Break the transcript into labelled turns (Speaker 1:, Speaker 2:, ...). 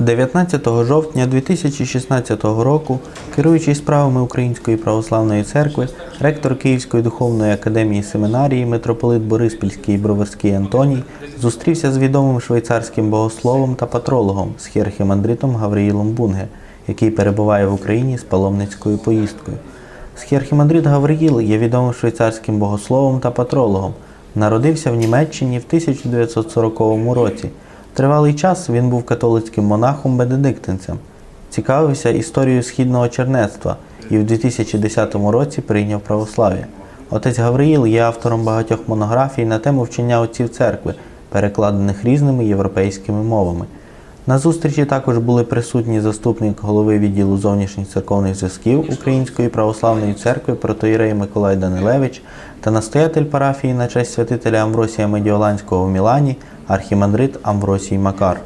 Speaker 1: 19 жовтня 2016 року, керуючий справами Української православної церкви, ректор Київської духовної академії семінарії митрополит Бориспільський і Броварський Антоній зустрівся з відомим швейцарським богословом та патрологом схіархімандритом Гавриїлом Бунге, який перебуває в Україні з паломницькою поїздкою. Схіархімандрит Гавриїл є відомим швейцарським богословом та патрологом. Народився в Німеччині в 1940 році. Тривалий час він був католицьким монахом-бенедиктинцем, цікавився історією східного чернецтва і в 2010 році прийняв православ'я. Отець Гавриїл є автором багатьох монографій на тему вчення отців церкви, перекладених різними європейськими мовами. На зустрічі також були присутні заступник голови відділу зовнішніх церковних зв'язків Української православної церкви протоїрей Миколай Данилевич та настоятель парафії на честь святителя Амвросія Медіоланського в Мілані архімандрит Амвросій Макар.